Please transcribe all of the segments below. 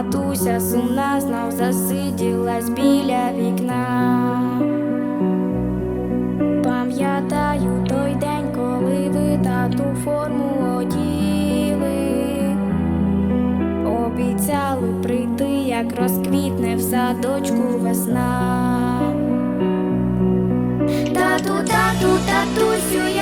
матуся сумна знов засиділась біля вікна. Пам'ятаю той день, коли ви тату форму оділи, обіцяли прийти, як розквітне в садочку весна. Тату, тату, татусю,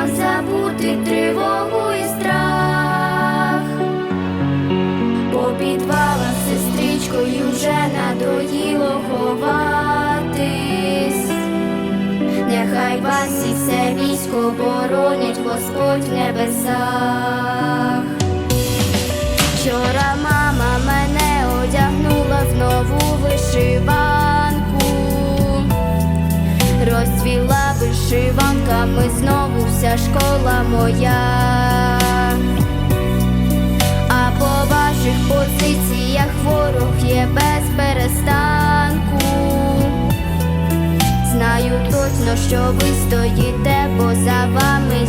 обіймах, забути тривогу і страх. По підвалах сестричкою вже надоїло ховатись. Нехай вас і все військо боронять Господь в небесах. Вчора вишиванками знову вся школа моя. А по ваших позиціях ворог є без перестанку. Знаю точно, що ви стоїте, бо за вами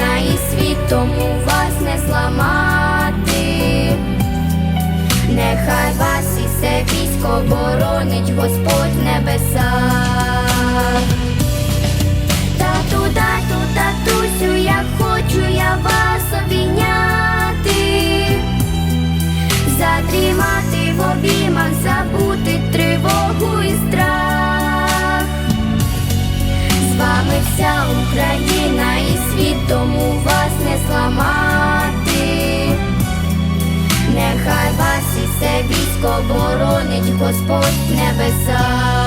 Україна і світ, тому вас не зламати. Нехай вас і все військо боронить Господь в небесах. Тату, тату, татусю, я хочу я вас обійняти, задрімати в обіймах, забути тривогу і страх. З вами вся Україна Боронить Господь в небесах.